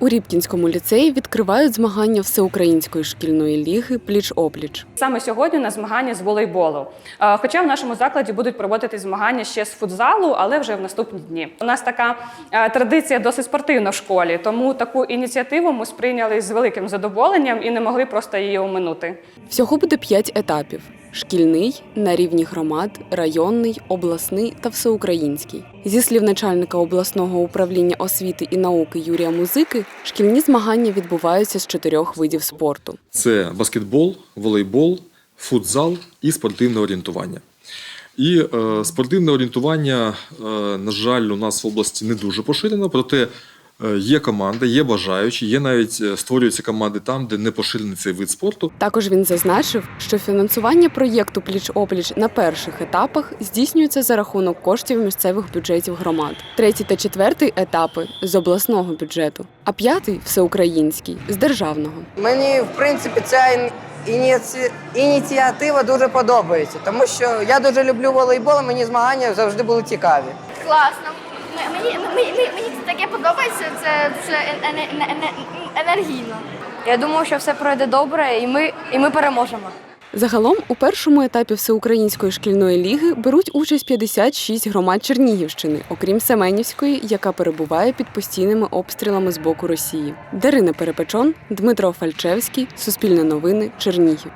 У Рібкінському ліцеї відкривають змагання всеукраїнської шкільної ліги пліч-опліч. Саме сьогодні на змагання з волейболу. Хоча в нашому закладі будуть проводити змагання ще з футзалу, але вже в наступні дні. У нас така традиція досить спортивна в школі, тому таку ініціативу ми сприйняли з великим задоволенням і не могли просто її оминути. Всього буде п'ять етапів: шкільний, на рівні громад, районний, обласний та всеукраїнський. Зі слів начальника обласного управління освіти і науки Юрія Музики, шкільні змагання відбуваються з чотирьох видів спорту. Це баскетбол, волейбол, футзал і спортивне орієнтування. І е, спортивне орієнтування, е, на жаль, у нас в області не дуже поширено, проте є команди, є бажаючі, є навіть е, створюються команди там, де не поширений цей вид спорту. Також він зазначив, що фінансування проєкту пліч-опліч на перших етапах здійснюється за рахунок коштів місцевих бюджетів громад. Третій та четвертий етапи з обласного бюджету, а п'ятий всеукраїнський з державного. Мені, в принципі, ця ініці... ініціатива дуже подобається, тому що я дуже люблю волейбол, мені змагання завжди були цікаві. Класно. Мені, мені, це енергійно. Я думаю, що все пройде добре, і ми, і ми переможемо. Загалом у першому етапі всеукраїнської шкільної ліги беруть участь 56 громад Чернігівщини, окрім Семенівської, яка перебуває під постійними обстрілами з боку Росії. Дарина Перепечон, Дмитро Фальчевський, Суспільне новини, Чернігів.